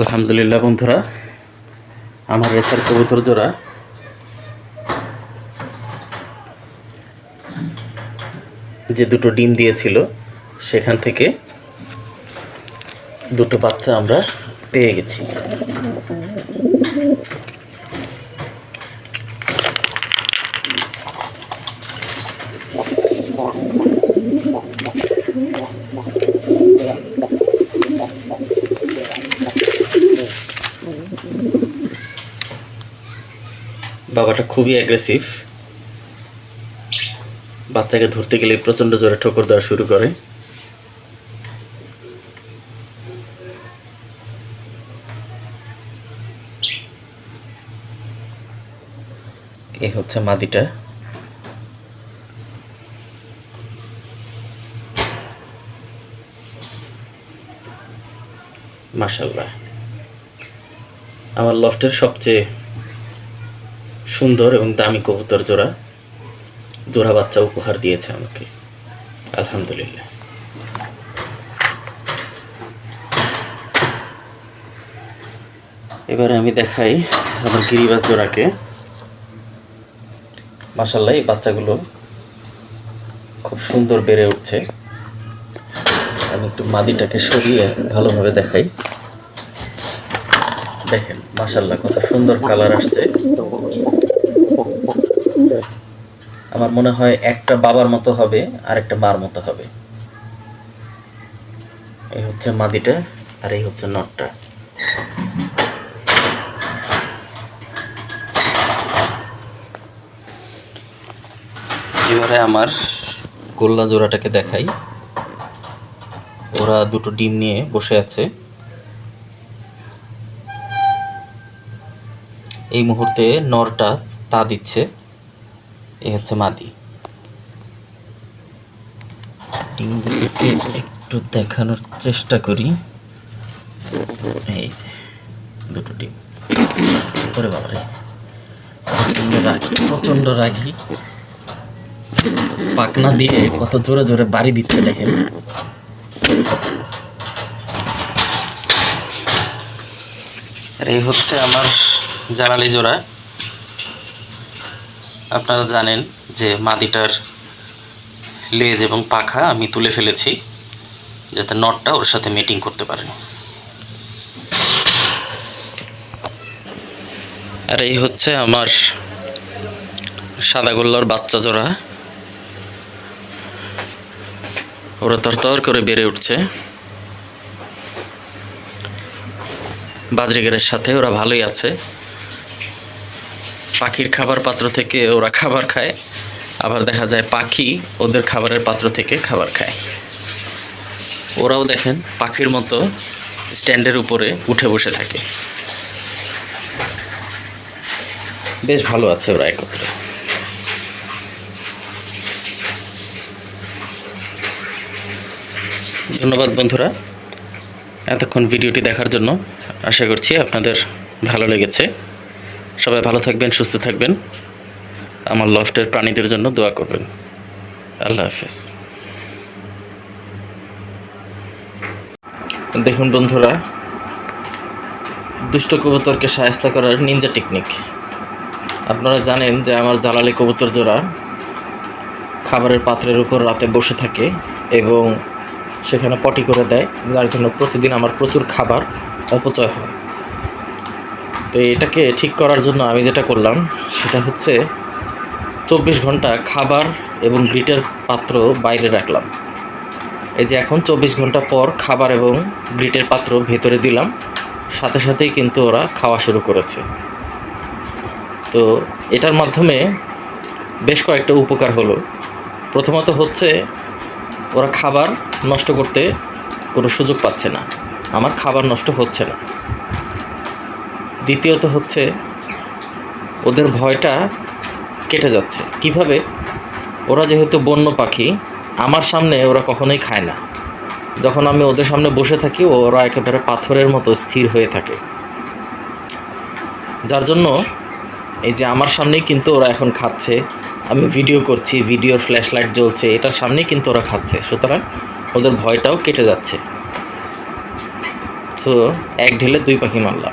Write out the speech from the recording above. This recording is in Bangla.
আলহামদুলিল্লাহ, বন্ধুরা। আমার রেসার কবুতর জোড়া। যে দুটো ডিম দিয়েছিল, সেখান থেকে দুটো বাচ্চা আমরা পেয়ে গেছি। বাবাটা খুবই অ্যাগ্রেসিভ বাচ্চাকে ধরতে গেলে প্রচণ্ড জোরে ঠোকর দেওয়া শুরু করে। এ হচ্ছে মাদিটা। মাশাল্লাহ আমার লফটের সবচেয়ে সুন্দর এবং দামি কবুতর জোড়া। জোড়া বাচ্চা উপহার দিয়েছে আমাকে। আলহামদুলিল্লাহ। এবারে আমি দেখাই আমার গিরিবাস জোড়াকে। মাসাল্লাহ এই বাচ্চাগুলো খুব সুন্দর বেড়ে উঠছে। আমি একটু মাদিটাকে সরিয়ে ভালোভাবে দেখাই। দেখেন মাসাল্লাহ কত সুন্দর কালার আসছে। আমার মনে হয় একটা বাবার মতো হবে আর একটা মার মতো হবে। এই হচ্ছে মাদিটা, আর এই হচ্ছে নটটা। এবারে আমার গোল্লা জোড়াটাকে দেখাই। ওরা দুটো ডিম নিয়ে বসে আছে। এই মুহূর্তে নরটা তা দিচ্ছে। এই হচ্ছে মাদি। ডিমগুলোকে একটু দেখানোর চেষ্টা করি। এই যে দুটো ডিম। করে বাবারে প্রচণ্ড রাগি প্রচণ্ড রাগি। পাকনা দিয়ে কত জোরে জোরে বাড়ি দিচ্ছে দেখেন। আর এই হচ্ছে আমার জালালি জোড়া। আপনারা জানেন যে মাদিটার লেজ এবং পাখা আমি তুলে ফেলেছি যাতে নটটা ওর সাথে মিটিং করতে পারে। আর এই হচ্ছে আমার সাদা গোল্লার বাচ্চা জোড়া। ওরা তরতর করে বেড়ে উঠছে। বাজরিগারের সাথে ওরা ভালোই আছে। পাখির খাবার পাত্র থেকে ওরা খাবার খায়। আবার দেখা যায় পাখি ওদের খাবারের পাত্র থেকে খাবার খায়। ওরাও দেখেন পাখির মতো স্ট্যান্ডের উপরে উঠে বসে থাকে। বেশ ভালো আছে ওরা একত্রে। ধন্যবাদ বন্ধুরা। এতক্ষণ ভিডিওটি দেখার জন্য আশা করছি আপনাদের ভালো লেগেছে। সবাই ভালো থাকবেন, সুস্থ থাকবেন। আমার লফটের প্রাণীদের জন্য দোয়া করবেন। আল্লাহ হাফেজ। দেখুন বন্ধুরা, দুষ্ট কবুতরকে সায়স্তা করার নিনজা টেকনিক আপনারা জানেন যে আমার জালালি কবুতর জোড়া খাবারের পাত্রের উপর রাতে বসে থাকে এবং সেখানে পটি করে দেয়, যার জন্য প্রতিদিন আমার প্রচুর খাবার অপচয় হয়। তো এটাকে ঠিক করার জন্য আমি যেটা করলাম, সেটা হচ্ছে চব্বিশ ঘণ্টা খাবার এবং গ্রিটের পাত্র বাইরে রাখলাম। এই যে এখন চব্বিশ ঘণ্টা পর খাবার এবং গ্রিটের পাত্র ভেতরে দিলাম, সাথে সাথেই কিন্তু ওরা খাওয়া শুরু করেছে। তো এটার মাধ্যমে বেশ কয়েকটা উপকার হলো। প্রথমত হচ্ছে, ওরা খাবার নষ্ট করতে কোনো সুযোগ পাচ্ছে না। আমার খাবার নষ্ট হচ্ছে না। দ্বিতীয়ত হচ্ছে ওদের ভয়টা কেটে যাচ্ছে। কীভাবে? ওরা যেহেতু বন্য পাখি, আমার সামনে ওরা কখনোই খায় না। যখন আমি ওদের সামনে বসে থাকি, ওরা একেবারে পাথরের মতো স্থির হয়ে থাকে। যার জন্য এই যে আমার সামনেই কিন্তু ওরা এখন খাচ্ছে, আমি ভিডিও করছি, ভিডিওর ফ্ল্যাশ লাইট জ্বলছে, এটার সামনেই কিন্তু ওরা খাচ্ছে। সুতরাং ওদের ভয়টাও কেটে যাচ্ছে। সো এক ঢেলে দুই পাখি মারলাম।